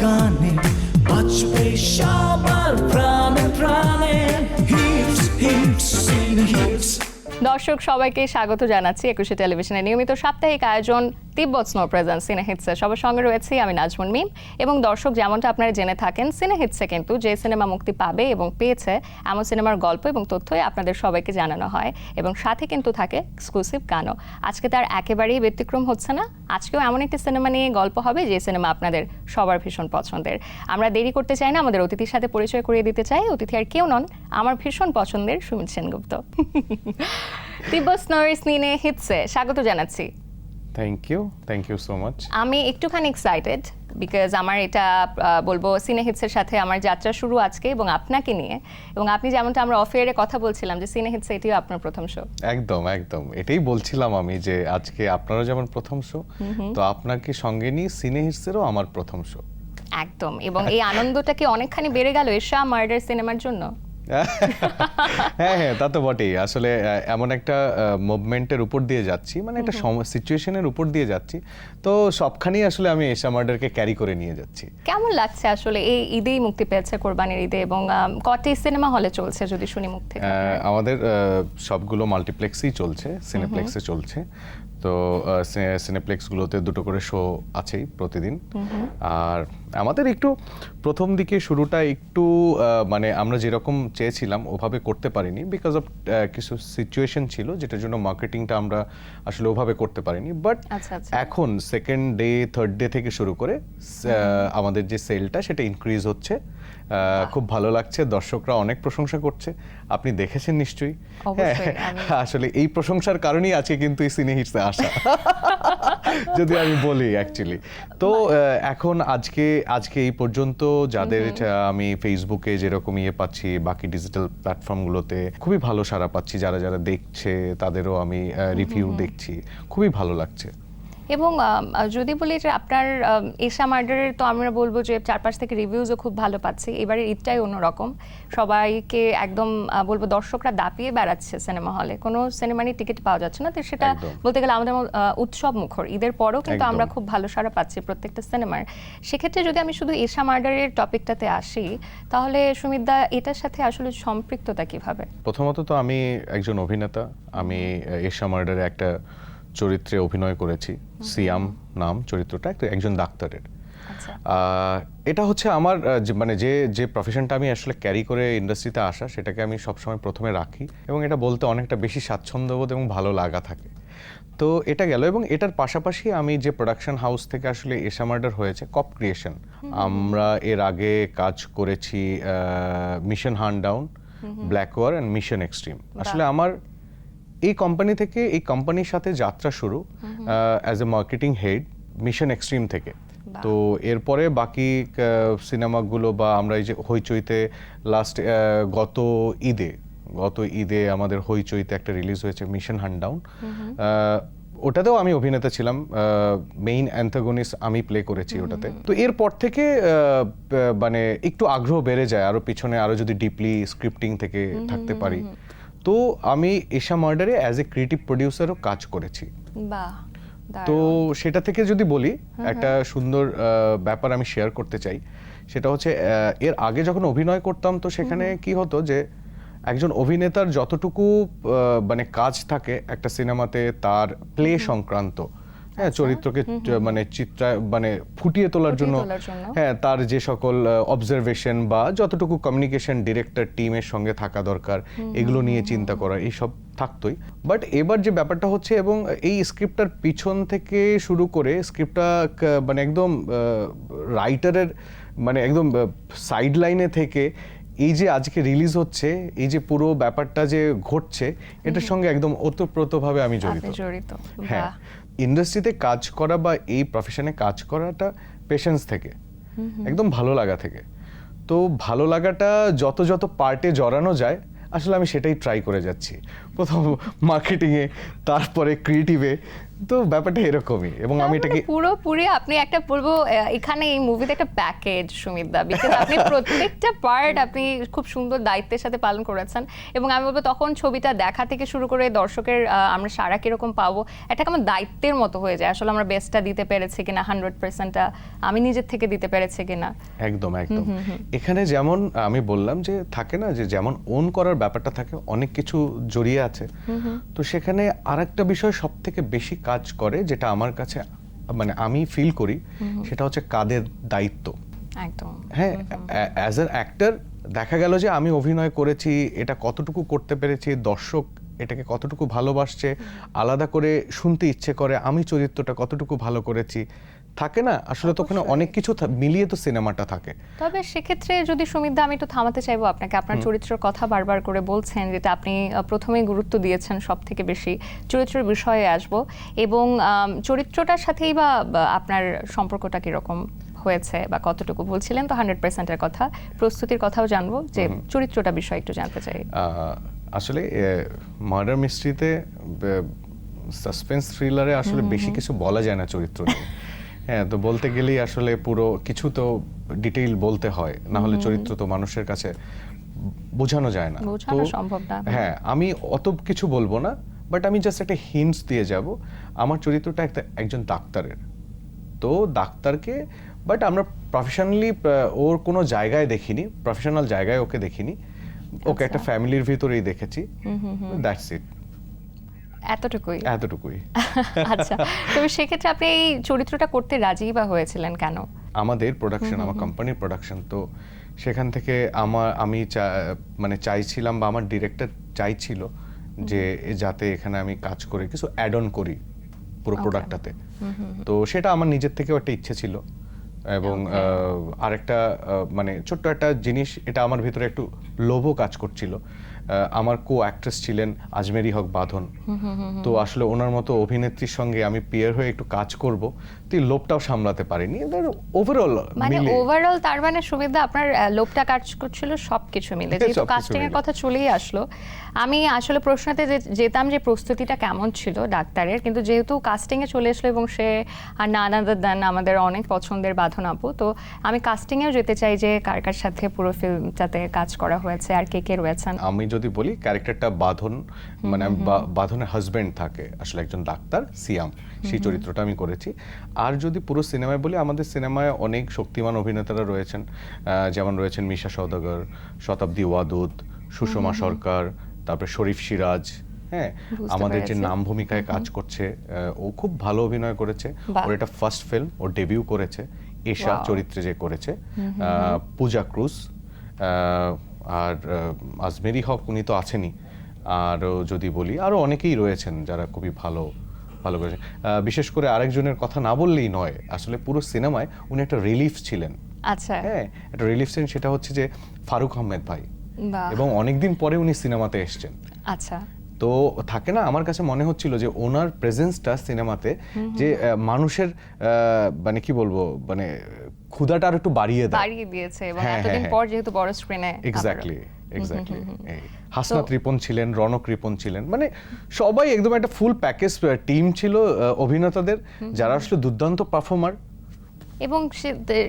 গানে বাঁচবে সবার দর্শক, সবাইকে স্বাগত জানাচ্ছি একুশে টেলিভিশনের নিয়মিত সাপ্তাহিক আয়োজন তিব্বত স্নো প্রেজেন্ট সিনেহিটসে সবার সঙ্গে রয়েছি আমি নাজমুন মিম এবং দর্শক, যেমনটা আপনারা জেনে থাকেন সিনে হিটসে কিন্তু যে সিনেমা মুক্তি পাবে এবং পেয়েছে, এমন সিনেমার গল্প এবং তথ্যই আপনাদের সবাইকে জানানো হয় এবং সাথে কিন্তু থাকে এক্সক্লুসিভ গানও। আজকে তার একেবারেই ব্যতিক্রম হচ্ছে না। আজকেও এমন একটি সিনেমা নিয়ে গল্প হবে, যে সিনেমা আপনাদের সবার ভীষণ পছন্দের। আমরা দেরি করতে চাই না, আমাদের অতিথির সাথে পরিচয় করিয়ে দিতে চাই। অতিথি আর কেউ নন, আমার ভীষণ পছন্দের সুমিত সেনগুপ্ত। তিব্বত স্নোয়ার্স নিয়ে হিটসে স্বাগত জানাচ্ছি। Thank you thank you so much আমি একটুখানি এক্সাইটেড বিকজ আমার এটা বলব সিনে হিটসের সাথে আমার যাত্রা শুরু আজকে এবং আপনাকে নিয়ে। এবং আপনি যেমনটা আমরা অফ এয়ারে কথা বলছিলাম যে সিনে হিটসে এটিও আপনার প্রথম শো একদম একদম। এটাই বলছিলাম আমি যে আজকে আপনারও যেমন প্রথম শো তো আপনাকে সঙ্গে নিয়ে সিনে হিটসেরও আমার প্রথম শো একদম। এবং এই আনন্দটাকে অনেকখানি বেড়ে গেল এশা মার্ডার সিনেমার জন্য। হ্যাঁ হ্যাঁ তা তো বটেই। আসলে এমন একটা মুভমেন্টের উপর দিয়ে যাচ্ছি মানে একটা সিচুয়েশনের উপর দিয়ে যাচ্ছি। তো সবখানেই আসলে আমি এশা মার্ডারকে ক্যারি করে নিয়ে যাচ্ছি। কেমন লাগছে আসলে এই ঈদেই মুক্তি পেয়েছে কোরবানির ঈদে এবং কটি সিনেমা হলে চলছে যদি শুনি মুখ থেকে? আমাদের সবগুলো মাল্টিপ্লেক্সই চলছে সিনেপ্লেক্সে চলছে। তো সিনেপ্লেক্সগুলোতে দুটো করে শো আছেই প্রতিদিন। আর আমাদের একটু প্রথম দিকে শুরুটা একটু মানে আমরা যেরকম চেয়েছিলাম ওভাবে করতে পারিনি বিকজ অফ কিছু সিচুয়েশন ছিল যেটার জন্য মার্কেটিংটা আমরা আসলে ওভাবে করতে পারিনি। বাট আচ্ছা, আচ্ছা। এখন সেকেন্ড ডে থার্ড ডে থেকে শুরু করে আমাদের যে সেলটা সেটা ইনক্রিজ হচ্ছে। আহ, খুব ভালো লাগছে দর্শকরা অনেক প্রশংসা করছে। আপনি দেখেছেন নিশ্চয়ই। হ্যাঁ, আসলে এই প্রশংসার কারণেই আজকে কিন্তু এই সিনে হিটসে আসা। যদি আমি বলি অ্যাকচুয়ালি তো এখন আজকে আজকে এই পর্যন্ত যাদের আমি ফেসবুকে যেরকম ইয়ে পাচ্ছি বাকি ডিজিটাল প্ল্যাটফর্মগুলোতে খুবই ভালো সারা পাচ্ছি। যারা যারা দেখছে তাদেরও আমি রিভিউ দেখছি। খুবই ভালো লাগছে। এবং যদি বলি যে আপনার এশা মার্ডারের তো আমরা বলব যে চারপাশ থেকে রিভিউজও খুব ভালো পাচ্ছি। এবারের ঈদটাই অন্যরকম। সবাইকে একদম বলব দর্শকরা দাপিয়ে বেড়াচ্ছে সিনেমা হলে। কোনো সিনেমারই টিকিট পাওয়া যাচ্ছে না। তো সেটা বলতে গেলে আমাদের উৎসব মুখর। ঈদের পরেও কিন্তু আমরা খুব ভালো সাড়া পাচ্ছি প্রত্যেকটা সিনেমার সেক্ষেত্রে যদি আমি শুধু এশা মার্ডারের টপিকটাতে আসি তাহলে সুমিতদা এটার সাথে আসলে সম্পৃক্ততা কীভাবে? প্রথমত তো আমি একজন অভিনেতা। আমি এশা মার্ডারে একটা চরিত্রে অভিনয় করেছি। সিয়াম নাম চরিত্রটা একটা একজন ডাক্তারের। আচ্ছা। এটা হচ্ছে আমার মানে যে যে প্রফেশনটা আমি আসলে ক্যারি করে ইন্ডাস্ট্রিতে আসা সেটাকে আমি সবসময় প্রথমে রাখি এবং এটা বলতে অনেকটা বেশি স্বাচ্ছন্দ্যবোধ এবং ভালো লাগা থাকে। তো এটা গেল এবং এটার পাশাপাশি আমি যে প্রোডাকশন হাউস থেকে আসলে এশা মার্ডার হয়েছে কপ ক্রিয়েশন আমরা এর আগে কাজ করেছি mission hunt down black war and mission extreme আসলে আমার এই কোম্পানি থেকে এই কোম্পানির সাথে যাত্রা শুরু as a marketing head mission extreme থেকে। তো এরপরে বাকি সিনেমাগুলো বা আমরা এই যে হইচইতে লাস্ট গত ঈদে গত ঈদে আমাদের হইচইতে একটা রিলিজ হয়েছে মিশন হানডাউন ওটাতেও আমি অভিনেতা ছিলাম। মেইন অ্যান্থাগনিস্ট আমি প্লে করেছি ওটাতে। তো এরপর থেকে মানে একটু আগ্রহ বেড়ে যায়। আরও পিছনে আরও যদি ডিপলি স্ক্রিপ্টিং থেকে থাকতে পারি। তো আমি এশা মার্ডারে অ্যাজ এ ক্রিয়েটিভ প্রডিউসারও কাজ করেছি। বাহ তো সেটা থেকে যদি বলি একটা সুন্দর ব্যাপার আমি শেয়ার করতে চাই। সেটা হচ্ছে এর আগে যখন অভিনয় করতাম তো সেখানে কি হতো যে একজন অভিনেতার যতটুকু মানে কাজ থাকে একটা সিনেমাতে তার প্লে সংক্রান্ত হ্যাঁ চরিত্রকে মানে চিত্রা মানে ফুটিয়ে তোলার জন্য হ্যাঁ তার যে সকল অবজারভেশন বা যতটুকু কমিউনিকেশন ডিরেক্টর টিমের সঙ্গে থাকা দরকার এগুলো নিয়ে চিন্তা করা এইসব থাকতোই। বাট এবার যে ব্যাপারটা হচ্ছে এবং এই স্ক্রিপ্টটার পিছন থেকে শুরু করে স্ক্রিপ্টটা মানে একদম রাইটারের মানে একদম সাইড লাইনে থেকে এই যে আজকে রিলিজ হচ্ছে এই যে পুরো ব্যাপারটা যে ঘটছে এটার সঙ্গে একদম ওতপ্রোতভাবে আমি জড়িত। জড়িত। হ্যাঁ। ইন্ডাস্ট্রিতে কাজ করা বা এই প্রফেশনে কাজ করাটা পেশেন্স থেকে। একদম ভালো লাগা থেকে। তো ভালো লাগাটা যত যত পার্টে জড়ানো যায় আসলে আমি সেটাই ট্রাই করে যাচ্ছি। প্রথম মার্কেটিংয়ে তারপরে ক্রিয়েটিভে তো ব্যাপারটা এরকমই। এবং আমি এটাকে পুরোপুরি আপনি একটা বলব এখানে এই মুভিতে একটা প্যাকেজ সুমিতদা বিকজ আপনি প্রত্যেকটা পার্ট আপনি খুব সুন্দর দায়িত্বের সাথে পালন করেছেন। এবং আমি বলব তখন ছবিটা দেখা থেকে শুরু করে দর্শকের আমরা সারা কীরকম পাবো একটা কেমন দায়িত্বের মতো হয়ে যায়। আসলে আমরা বেস্টটা দিতে পেরেছি কিনা হান্ড্রেড পার্সেন্টটা আমি নিজের থেকে দিতে পেরেছি কিনা। একদম একদম। এখানে যেমন আমি বললাম যে থাকে না যে যেমন ওন করার ব্যাপারটা থাকে অনেক কিছু জড়িয়ে আছে। তো সেখানে আরেকটা বিষয় সব থেকে বেশি কাজ করে যেটা আমার কাছে মানে আমি ফিল করি সেটা হচ্ছে কাদের দায়িত্ব। একদম। হ্যাঁ অ্যাজ অ্যান অ্যাক্টর দেখা গেল যে আমি অভিনয় করেছি এটা কতটুকু করতে পেরেছি দর্শক এটাকে কতটুকু ভালোবাসছে আলাদা করে শুনতে ইচ্ছে করে আমি চরিত্রটা কতটুকু ভালো করেছি থাকে না? আসলে তো ওখানে অনেক কিছু মিলিয়ে তো সিনেমাটা থাকে। তবে সেক্ষেত্রে যদি সুমিতদা আমি একটু থামাতে চাইব আপনাকে। আপনার চরিত্রের কথা বারবার করে বলছেন যেটা আপনি প্রথমেই গুরুত্ব দিয়েছেন সব থেকে বেশি। চরিত্রের বিষয়ে আসব। এবং চরিত্রটার সাথেই বা বা আপনার সম্পর্কটা কীরকম হয়েছে বা কতটুকু বলছিলেন তো হান্ড্রেড পার্সেন্টের কথা। প্রস্তুতির কথাও জানব যে চরিত্রটা বিষয়ে একটু জানতে চাই। আসলে মার্ডার মিস্ট্রিতে সাসপেন্স থ্রিলারে আসলে বেশি কিছু বলা যায় না চরিত্র নিয়ে হ্যাঁ তো বলতে গেলেই আসলে পুরো কিছু তো ডিটেইল বলতে হয়। না হলে চরিত্র তো মানুষের কাছে বোঝানো যায় না। বোঝানো তো- সম্ভব না। হ্যাঁ আমি অত কিছু বলব না বাট আমি জাস্ট একটা হিন্টস দিয়ে যাব। আমার চরিত্রটা একটা একজন ডাক্তারের। তো ডাক্তারকে বাট আমরা প্রফেশনালি ওর কোনো জায়গায় দেখিনি প্রফেশনাল জায়গায় ওকে দেখিনি। ওকে একটা ফ্যামিলির ভিতরেই দেখেছি। দ্যাটস ইট এতটুকুই। এতটুকুই। আচ্ছা তবে সেক্ষেত্রে আপনি এই চরিত্রটা করতে রাজি বা হয়েছিলেন কেন? আমাদের প্রোডাকশন আমার কোম্পানির প্রোডাকশন তো সেখান থেকে আমার আমি মানে চাইছিলাম বা আমার ডিরেক্টর চাইছিল যে যাতে এখানে আমি কাজ করে কিছু অ্যাড অন করি পুরো প্রোডাক্টটাতে তো সেটা আমার নিজের থেকেও একটা ইচ্ছে ছিল এবং আরেকটা মানে ছোট্ট একটা জিনিস এটা আমার ভিতরে একটু লোভও কাজ করছিল। আমার কো অ্যাক্ট্রেস ছিলেন আজমেরি হক বাঁধন। তো আসলে ওনার মতো অভিনেত্রীর সঙ্গে আমি পিয়ার হয়ে একটু কাজ করব তো এই লোভটাও সামলাতে পারিনি। ওভারঅল মানে ওভারঅল তার মানে সুবিধা আপনার লোভটা কাজ করছিল সবকিছু মিলে। যেহেতু কাস্টিং এর কথা চলেই আসলো। আমি আসলে প্রশ্নতে যেতাম যে প্রস্তুতিটা কেমন ছিল ডাক্তারের কিন্তু যেহেতু কাস্টিং এ চলে আসলো এবং সে আর নানাদার দান আমাদের অনেক পছন্দের বাঁধন আপু তো আমি কাস্টিং এও যেতে চাই যে কার কার সাথে পুরো ফিল্মটাতে কাজ করা হয়েছে আর কে কে রয়েছেন। আমি যদি বলি ক্যারেক্টারটা বাঁধন মানে আমি বাঁধনের হাজবেন্ড থাকে আসলে একজন ডাক্তার সিয়াম। সেই চরিত্রটা আমি করেছি। আর যদি পুরো সিনেমায় বলি আমাদের সিনেমায় অনেক শক্তিমান অভিনেতারা রয়েছেন। যেমন রয়েছেন মিশা সওদাগর শতাব্দী ওয়াদুদ সুষমা সরকার তারপরে শরীফ সিরাজ হ্যাঁ? আমাদের যে নাম ভূমিকায় কাজ করছে ও খুব ভালো অভিনয় করেছে। ওর এটা ফার্স্ট ফিল্ম ও ডেবিউ করেছে এশা চরিত্রে যে করেছে। পূজা ক্রুজ আর আজমেরি হক উনি তো আছেনই। আর যদি বলি আরও অনেকেই রয়েছেন যারা খুবই ভালো ভালো করেছেন বিশেষ করে আরেকজনের কথা না বললেই নয় আসলে পুরো সিনেমায় উনি একটা রিলিফ ছিলেন। আচ্ছা। হ্যাঁ একটা রিলিফ ছিলেন সেটা হচ্ছে যে ফারুক আহমেদ ভাই। এবং অনেকদিন পরে উনি সিনেমাতে এসছেন। আচ্ছা। তো থাকে না আমার কাছে মনে হচ্ছিল যে ওনার প্রেজেন্সটা সিনেমাতে যে মানুষের আহ, মানে কি বলব মানে ক্ষুধাটা আর একটু বাড়িয়ে দেয়। বাড়িয়ে দিয়েছে এবং হ্যাঁ, এতদিন হ্যাঁ, পর যেহেতু বড় স্ক্রিনে এক্স্যাক্টলি এক্স্যাক্টলি হাসনাত রিপন ছিলেন রনক রিপন ছিলেন। মানে সবাই একদম একটা ফুল প্যাকেজ টিম ছিল অভিনেতাদের যারা আসলে দুর্দান্ত পারফর্মার এবং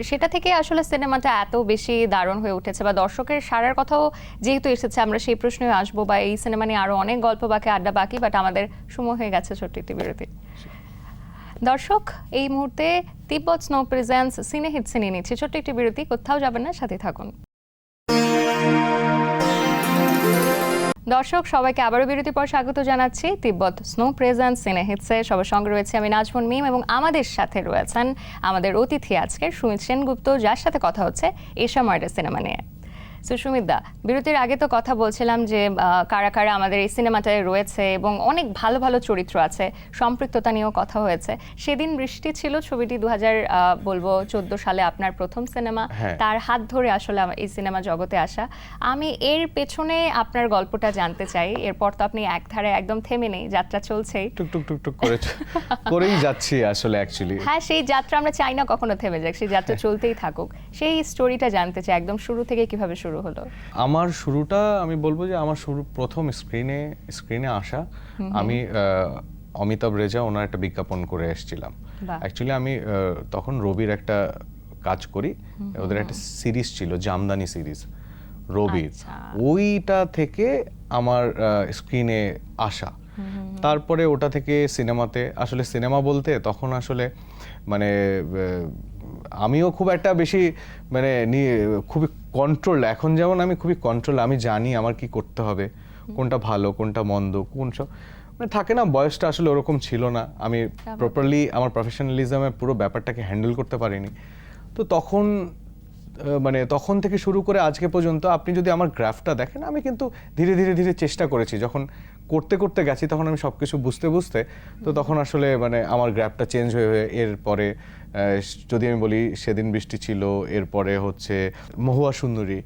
সেটা থেকে আসলে সিনেমাটা এত বেশি দারুণ হয়ে উঠেছে বা দর্শকের সারার কথাও যেহেতু এসেছে আমরা সেই প্রশ্নে আসব বা এই সিনেমা নিয়ে আরও অনেক গল্প বাকি আড্ডা বাকি বাট আমাদের সময় হয়ে গেছে ছোট্ট একটি বিরতি। দর্শক, এই মুহূর্তে তিব্বত স্নো প্রেজেন্স সিনে হিটসে নিয়ে নিচ্ছে ছোট্ট একটি বিরতি, কোথাও যাবেন না, সাথে থাকুন। দর্শক, সবাইকে আবারও বিরতি পর স্বাগত জানাচ্ছি তিব্বত স্নো প্রেজেন্স সিনে হিটসে সবার সঙ্গে রয়েছে আমি নাজমুন মিম এবং আমাদের সাথে রয়েছেন আমাদের অতিথি আজকে, সুমিত সেনগুপ্ত, যার সাথে কথা হচ্ছে এশা মার্ডার সিনেমা নিয়ে। সুস্মিত দা বিরতির আগে তো কথা বলছিলাম যে কারা কারা আমাদের এই সিনেমাটায় রয়েছে এবং অনেক ভালো ভালো চরিত্র আছে সম্পৃক্ততা নিয়েও কথা হয়েছে। সেদিন বৃষ্টি ছিল ছবিটি দু হাজার বলব চোদ্দ সালে আপনার প্রথম সিনেমা। হ্যাঁ। তার হাত ধরে আসলে এই সিনেমা জগতে আসা। আমি এর পেছনে আপনার গল্পটা জানতে চাই। এরপর তো আপনি এক ধারে একদম থেমে নেই যাত্রা চলছেই। টুক টুক টুক টুক করে করেই যাচ্ছি আসলে অ্যাকচুয়ালি হ্যাঁ সেই যাত্রা আমরা চাই না কখনো থেমে যাক সেই যাত্রা চলতেই থাকুক। সেই স্টোরিটা জানতে চাই একদম শুরু থেকে কীভাবে শুরু হলো? আমার শুরুটা আমি বলব যে আমার শুরু প্রথম স্ক্রিনে স্ক্রিনে আসা। আমি অমিতাভ রেজা ওনার একটা বিজ্ঞাপন করে এসেছিলাম। অ্যাকচুয়ালি আমি তখন রবির একটা কাজ করি। ওদের একটা সিরিজ ছিল জামদানি সিরিজ রবির। আচ্ছা। ওইটা থেকে আমার স্ক্রিনে আসা। তারপরে ওটা থেকে সিনেমাতে আসলে সিনেমা বলতে তখন আসলে মানে আমিও খুব একটা বেশি মানে খুবই কন্ট্রোল এখন যেমন আমি খুবই কন্ট্রোল আমি জানি আমার কি করতে হবে কোনটা ভালো কোনটা মন্দ কোন সব মানে থাকে না বয়সটা আসলে ওরকম ছিল না আমি প্রপারলি আমার প্রফেশনালিজমে পুরো ব্যাপারটাকে হ্যান্ডেল করতে পারিনি। তো তখন মানে তখন থেকে শুরু করে আজকে পর্যন্ত আপনি যদি আমার গ্রাফটা দেখেন আমি কিন্তু ধীরে ধীরে ধীরে চেষ্টা করেছি। যখন করতে করতে গেছি তখন আমি সব কিছু বুঝতে বুঝতে তো তখন আসলে মানে আমার গ্রাফটা চেঞ্জ হয়ে হয়ে এরপরে যদি আমি বলি সেদিন বৃষ্টি ছিল এরপরে হচ্ছে মহুয়া সুন্দরী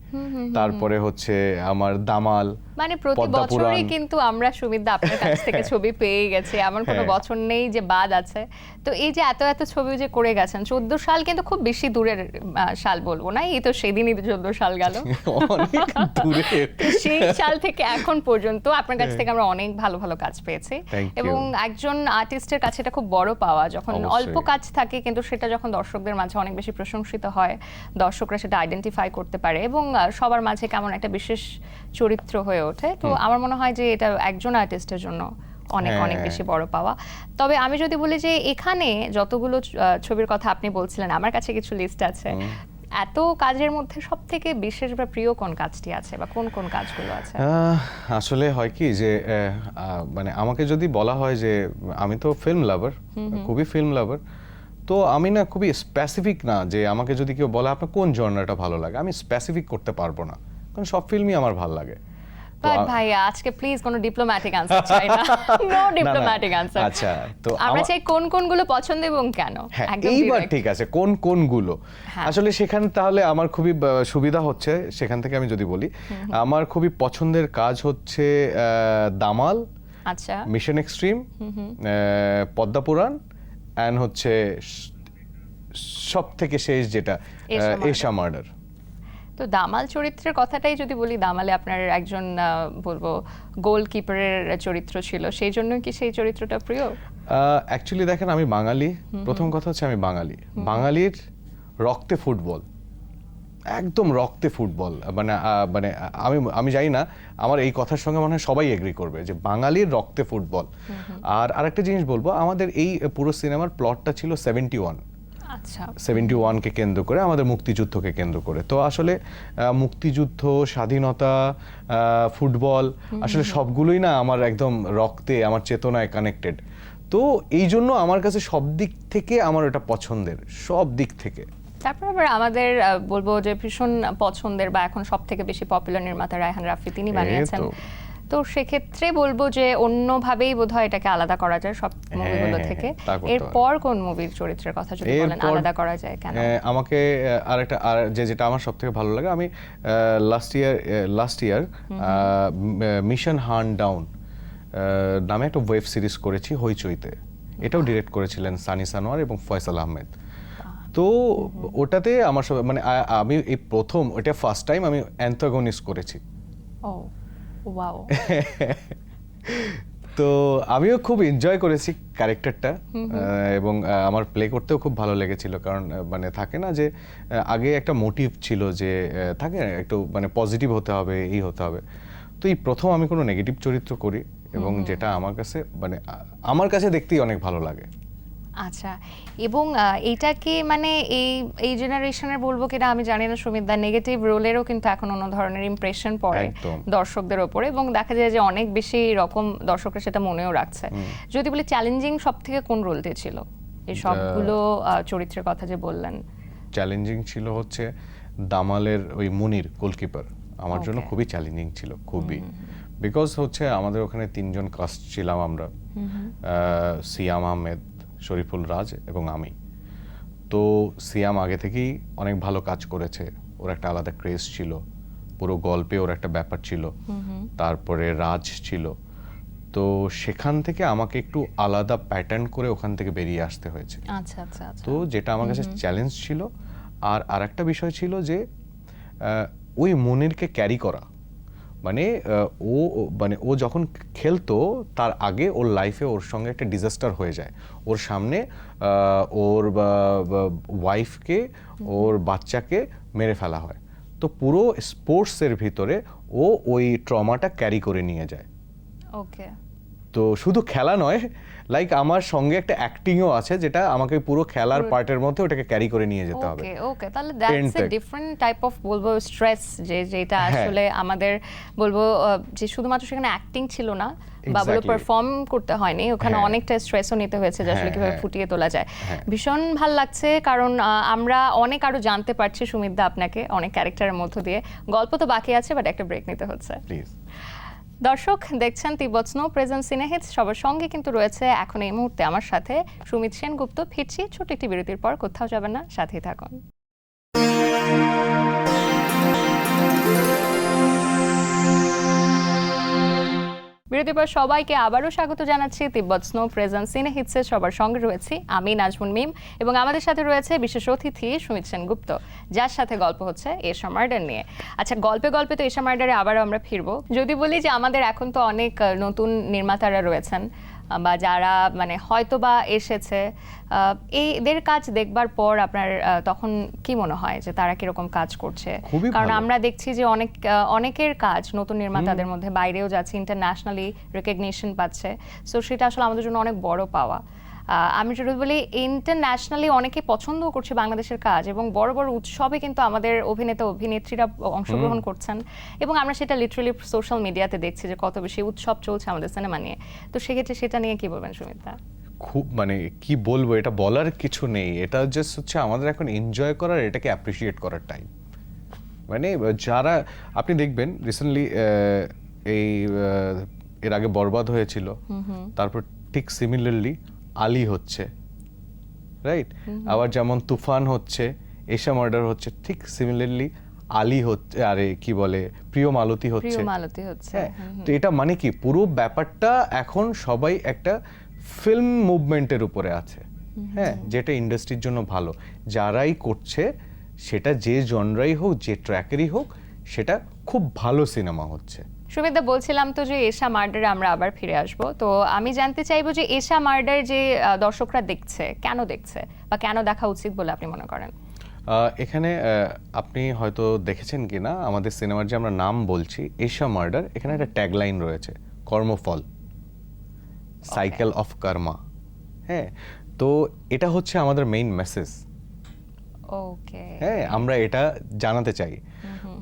তারপরে হচ্ছে আমার দামাল মানে প্রতি বছরই কিন্তু আমরা সুমিতদা আপনার কাছ থেকে ছবি পেয়ে গেছি। এমন কোনো হ্যাঁ। বছর নেই যে বাদ আছে। তো এই যে এত এত ছবি যে করে গেছেন চোদ্দ সাল কিন্তু খুব বেশি দূরের সাল বলব না এই তো সেদিনই চোদ্দ সাল গেল। অনেক দূরে। সেই সাল থেকে এখন পর্যন্ত আপনার কাছ থেকে আমরা অনেক ভালো ভালো কাজ পেয়েছি। হ্যাঁ। এবং একজন আর্টিস্টের কাছে এটা খুব বড় পাওয়া যখন অল্প কাজ থাকে কিন্তু সেটা যখন দর্শকদের মাঝে অনেক বেশি প্রশংসিত হয় দর্শকরা সেটা আইডেন্টিফাই করতে পারে এবং সবার মাঝে কেমন একটা বিশেষ চরিত্র হয়ে ওঠে। তো আমার মনে হয় যে এটা একজন আর্টিস্টের জন্য অনেক অনেক হ্যাঁ। বেশি বড় পাওয়া। তবে আমি যদি বলি যে এখানে যতগুলো ছবির কথা আপনি বলছিলেন আমার কাছে কিছু লিস্ট আছে। এত কাজের মধ্যে সব থেকে বিশেষ বা প্রিয় কোন কাজটি আছে বা কোন কোন কাজগুলো আছে? আসলে হয় কি যে মানে আমাকে যদি বলা হয় যে আমি তো ফিল্ম লাভার খুবই ফিল্ম লাভার তো আমি না খুবই স্পেসিফিক না যে আমাকে যদি কেউ বলে আপনার কোন জর্নাটা ভালো লাগে? আমি স্পেসিফিক করতে পারব না। কারণ সব ফিল্মই আমার ভালো লাগে। বাট ভাইয়া আজকে প্লিজ কোনো ডিপ্লোম্যাটিক আনসার চাই না। নো ডিপ্লোম্যাটিক আনসার আচ্ছা, তো আমরা চাই কোন কোনগুলো পছন্দ এবং কেন? হ্যাঁ এইবার ঠিক আছে কোন কোনগুলো? হ্যাঁ। আসলে সেখানে তাহলে আমার খুবই সুবিধা হচ্ছে সেখান থেকে আমি যদি বলি। আমার খুবই পছন্দের কাজ হচ্ছে দামাল আচ্ছা। মিশন এক্সট্রিম পদ্মাপুরাণ অ্যান্ড হচ্ছে সব থেকে শেষ যেটা এশা মার্ডার তো দামাল চরিত্রের কথাটাই যদি বলি দামালে আপনার একজন বলব গোলকিপারের চরিত্র ছিল। সেই জন্য কি সেই চরিত্রটা প্রিয়? অ্যাকচুয়ালি দেখেন আমি বাঙালি। প্রথম কথা হচ্ছে আমি বাঙালি। বাঙালির রক্তে ফুটবল। একদম রক্তে ফুটবল। মানে মানে আমি আমি জানি না আমার এই কথার সঙ্গে মনে হয় সবাই এগ্রি করবে যে বাঙালির রক্তে ফুটবল। আর আরেকটা জিনিস বলব আমাদের এই পুরো সিনেমার প্লটটা ছিল সেভেন্টি ওয়ান আচ্ছা। সেভেন্টি ওয়ানকে কেন্দ্র করে আমাদের মুক্তিযুদ্ধকে কেন্দ্র করে। তো আসলে মুক্তিযুদ্ধ স্বাধীনতা ফুটবল আসলে সবগুলোই না আমার একদম রক্তে আমার চেতনায় কানেক্টেড তো এই জন্য আমার কাছে সব দিক থেকে আমার ওটা পছন্দের সব দিক থেকে। তারপর আবার আমাদের বলব যে ভীষণ পছন্দের বা এখন সব থেকে বেশি পপুলার নির্মাতা রায়হান রাফি তিনি বানিয়েছেন। তো। সেক্ষেত্রে বলব যে অন্যভাবেই বোধহয় এটাকে আলাদা করা যায় সব মুভিগুলো হ্যাঁ, থেকে। এরপর কোন মুভির চরিত্রের কথা যদি বলেন আলাদা করা যায় কেন? আমাকে আহ, আরেকটা আর যে যেটা আমার সব থেকে ভালো লাগে আমি last year last year mission হার্ন down নামে একটা ওয়েব সিরিজ করেছি হইচইতে। এটাও ডিরেক্ট করেছিলেন সানি সানোয়ার এবং ফয়সাল আহমেদ। তো ওটাতে আমার সব মানে আমি এই প্রথম ওটা ফার্স্ট টাইম আমি অ্যান্টাগনিস্ট করেছি। ও ওয়াও তো আমিও খুব এনজয় করেছি ক্যারেক্টারটা এবং আমার প্লে করতেও খুব ভালো লেগেছিল কারণ মানে থাকে না যে আগে একটা মোটিভ ছিল যে থাকে একটু মানে পজিটিভ হতে হবে এই হতে হবে। তো এই প্রথম আমি কোনো নেগেটিভ চরিত্র করি এবং যেটা আমার কাছে মানে আমার কাছে দেখতেই অনেক ভালো লাগে। আচ্ছা এবং আহ, এইটাকে মানে এই এই জেনারেশনের বলব কিনা আমি জানি না সুমিত দা নেগেটিভ রোলেরও কিন্তু এখন অন্য ধরনের ইমপ্রেশন পড়ে। দর্শকদের ওপরে এবং দেখা যায় যে অনেক বেশি রকম দর্শকরা সেটা মনেও রাখছে। যদি বলি চ্যালেঞ্জিং সব থেকে কোন রোলটি ছিল? এই সবগুলো চরিত্রের কথা যে বললেন। চ্যালেঞ্জিং ছিল হচ্ছে দামালের ওই মুনির গোলকিপার আমার জন্য খুবই চ্যালেঞ্জিং ছিল খুবই। বিকজ হচ্ছে আমাদের ওখানে তিনজন কাস্ট ছিলাম আমরা। সিয়াম আহমেদ শরীফুল রাজ এবং আমি। তো সিয়াম আগে থেকেই অনেক ভালো কাজ করেছে। ওর একটা আলাদা ক্রেজ ছিল। পুরো গল্পে ওর একটা ব্যাপার ছিল। তারপরে রাজ ছিল। তো সেখান থেকে আমাকে একটু আলাদা প্যাটার্ন করে ওখান থেকে বেরিয়ে আসতে হয়েছে। আচ্ছা আচ্ছা আচ্ছা। তো যেটা আমার কাছে চ্যালেঞ্জ ছিল। আর আরেকটা বিষয় ছিল যে ওই মনিরকে ক্যারি করা। মানে ও মানে ও যখন খেলতো তার আগে ওর লাইফে ওর সঙ্গে একটা ডিজাস্টার হয়ে যায়। ওর সামনে ওর ওয়াইফকে ওর বাচ্চাকে মেরে ফেলা হয়। তো পুরো স্পোর্টসের ভিতরে ও ওই ট্রমাটা ক্যারি করে নিয়ে যায়। ওকে তো শুধু খেলা নয় লাইক আমার সঙ্গে একটা অ্যাক্টিংও আছে যেটা আমাকে পুরো খেলার পার্টের মধ্যে ওটাকে ক্যারি করে নিয়ে যেতে হবে ওকে ওকে তাহলে that's a different type of বলব স্ট্রেস যে যেটা হ্যাঁ। আসলে আমাদের বলব যে শুধুমাত্র সেখানে অ্যাক্টিং ছিল না বা বলব Exactly. পারফর্ম করতে হয়নি ওখানে হ্যাঁ। অনেকটা স্ট্রেসও নিতে হয়েছে যে আসলে হ্যাঁ, কীভাবে। ফুটিয়ে তোলা যায়। ভীষণ ভালো লাগছে কারণ আমরা অনেক আরও জানতে পারছি সুমিতদা আপনাকে অনেক ক্যারেক্টারের মধ্য দিয়ে গল্প তো বাকি আছে বাট একটা ব্রেক নিতে হচ্ছে প্লিজ দর্শক, দেখছেন তিব্বত স্নো প্রেজেন্ট সিনেহিত সবার সঙ্গে কিন্তু রয়েছে এখন এই মুহূর্তে আমার সাথে সুমিত সেনগুপ্ত। ফিরছি ছোট একটি বিরতির পর, কোথাও যাবেন না, সাথেই থাকুন। বিরতির সবাইকে আবারও স্বাগত জানাচ্ছি তিব্বত স্নো প্রেজেন্ট সিনে হিটসে সবার সঙ্গে রয়েছি আমি নাজমুন মিম এবং আমাদের সাথে রয়েছে বিশেষ অতিথি সুমিত সেনগুপ্ত, যার সাথে গল্প হচ্ছে এশা মার্ডার নিয়ে। আচ্ছা গল্পে গল্পে তো এশা মার্ডারে আবারও আমরা ফিরবো। যদি বলি যে আমাদের এখন তো অনেক নতুন নির্মাতারা রয়েছেন বা যারা মানে হয়তো বা এসেছে এদের কাজ দেখবার পর আপনার তখন কি মনে হয় যে তারা কীরকম কাজ করছে? কারণ আমরা দেখছি যে অনেক অনেকের কাজ নতুন নির্মাতাদের মধ্যে বাইরেও যাচ্ছে ইন্টারন্যাশনালি রেকগনিশন পাচ্ছে। সো সেটা আসলে আমাদের জন্য অনেক বড় পাওয়া। আমি যদি বলি ইন্টারন্যাশনালি অনেকে পছন্দও করছে বাংলাদেশের কাজ এবং বড় বড় উৎসবে কিন্তু আমাদের অভিনেতা অভিনেত্রীরা অংশগ্রহণ করছেন এবং আমরা সেটা লিটারালি সোশ্যাল মিডিয়াতে দেখছি যে কত বেশি উৎসব চলছে আমাদের সিনেমা নিয়ে। তো সেক্ষেত্রে সেটা নিয়ে কি বলবেন সুমিতা? খুব মানে কি বলব এটা বলার কিছু নেই। এটা জাস্ট হচ্ছে আমাদের এখন এনজয় করার এটাকে অ্যাপ্রিসিয়েট করার টাইম মানে যারা আপনি দেখবেন রিসেন্টলি এই এর আগে বরবাদ হয়েছিল। তারপর ঠিক সিমিলারলি আলী হচ্ছে রাইট আবার যেমন তুফান হচ্ছে এশা মার্ডার হচ্ছে ঠিক সিমিলারলি আলী হচ্ছে আরে কি বলে প্রিয় মালতী হচ্ছে। মালতী হচ্ছে হ্যাঁ তো এটা মানে কি? পুরো ব্যাপারটা এখন সবাই একটা ফিল্ম মুভমেন্টের উপরে আছে হ্যাঁ যেটা ইন্ডাস্ট্রির জন্য ভালো। যারাই করছে সেটা যে জনরাই হোক যে ট্র্যাকেরই হোক সেটা খুব ভালো সিনেমা হচ্ছে। সুমিতা বলছিলাম তো যে এশা মার্ডারে আমরা আবার ফিরে আসব। তো আমি জানতে চাইব যে এশা মার্ডার যে দর্শকরা দেখছে কেন দেখছে বা কেন দেখা উচিত বলে আপনি মনে করেন? এখানে আপনি হয়তো দেখেছেন কি না আমাদের সিনেমার যে আমরা নাম বলছি এশা মার্ডার এখানে একটা ট্যাগলাইন রয়েছে কর্মফল। সাইকেল অফ কর্মা হ্যাঁ তো এটা হচ্ছে আমাদের মেইন মেসেজ ওকে হ্যাঁ আমরা এটা জানাতে চাই।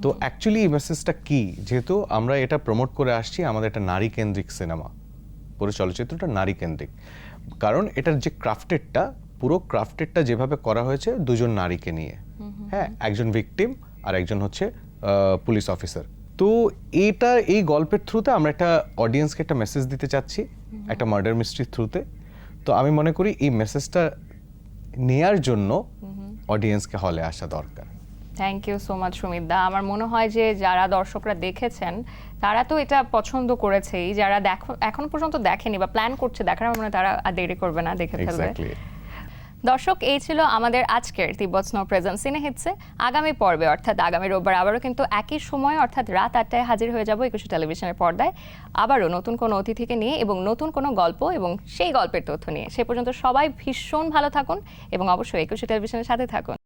তো অ্যাকচুয়ালি এই মেসেজটা কি? যেহেতু আমরা এটা প্রমোট করে আসছি আমাদের একটা নারী কেন্দ্রিক সিনেমা পুরো চলচ্চিত্রটা নারী কেন্দ্রিক কারণ এটার যে ক্রাফটেডটা পুরো ক্রাফটেডটা যেভাবে করা হয়েছে দুজন নারীকে নিয়ে। হ্যাঁ একজন ভিকটিম আর একজন হচ্ছে পুলিশ অফিসার তো এটা এই গল্পের থ্রুতে আমরা একটা অডিয়েন্সকে একটা মেসেজ দিতে চাচ্ছি একটা মার্ডার মিস্ট্রির থ্রুতে তো আমি মনে করি এই মেসেজটা নেয়ার জন্য অডিয়েন্সকে হলে আসা দরকার। Thank you so much Sumit দা আমার মনে হয় যে যারা দর্শকরা দেখেছেন তারা তো এটা পছন্দ করেছেই। যারা দেখো এখন পর্যন্ত দেখেনি বা প্ল্যান করছে দেখার আমার মনে হয় তারা আর দেরি করবে না দেখে ফেলবে। দর্শক এই ছিল আমাদের আজকের তিব্বত স্নো প্রেজেন্ট সিনে হিটসে। আগামী পর্বে অর্থাৎ আগামী রোববার আবারও কিন্তু একই সময় অর্থাৎ রাত আটটায় হাজির হয়ে যাব একুশে টেলিভিশনের পর্দায়। আবারও নতুন কোনো অতিথিকে নিয়ে এবং নতুন কোনো গল্প এবং সেই গল্পের তথ্য নিয়ে। সে পর্যন্ত সবাই ভীষণ ভালো থাকুন এবং অবশ্যই একুশে টেলিভিশনের সাথে থাকুন।